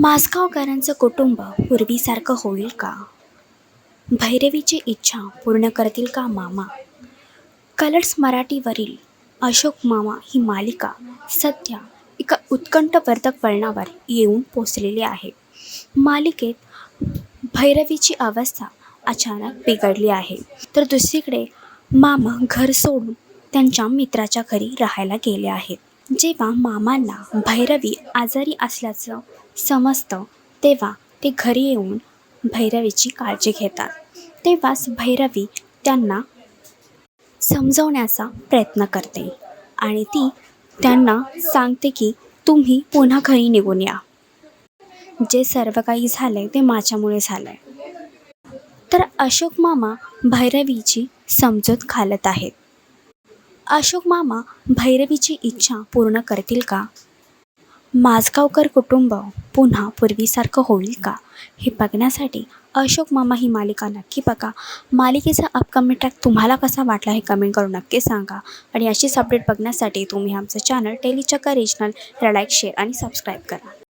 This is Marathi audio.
मासगावकरांचं कुटुंब पूर्वीसारखं होईल का? भैरवीची इच्छा पूर्ण करतील का मामा? कलर्स मराठीवरील अशोक मामा ही मालिका सध्या एका उत्कंठवर्धक वळणावर येऊन पोचलेली आहे. मालिकेत भैरवीची अवस्था अचानक बिघडली आहे. तर दुसरीकडे मामा घर सोडून त्यांच्या मित्राच्या घरी राहायला गेले आहेत. जेव्हा मामांना भैरवी आजारी असल्याचं समजतं तेव्हा ते घरी येऊन भैरवीची काळजी घेतात. तेव्हाच भैरवी त्यांना समजवण्याचा प्रयत्न करते आणि ती त्यांना सांगते की तुम्ही पुन्हा घरी निघून या. जे सर्व काही झालं आहे ते माझ्यामुळे झालं आहे तर अशोक मामा भैरवीची समजूत घालत आहेत. अशोक मामा भैरवीची इच्छा पूर्ण करतील का? माझगावकर कुटुंब पुन्हा पूर्वीसारखं होईल का? हे बघण्यासाठी अशोक मामा ही मालिका नक्की बघा. मालिकेचा अपकमिंग ट्रॅक तुम्हाला कसा वाटला हे कमेंट करून नक्की सांगा. आणि अशीच अपडेट बघण्यासाठी तुम्ही आमचं channel Telichakka regional like share आणि सबस्क्राईब करा.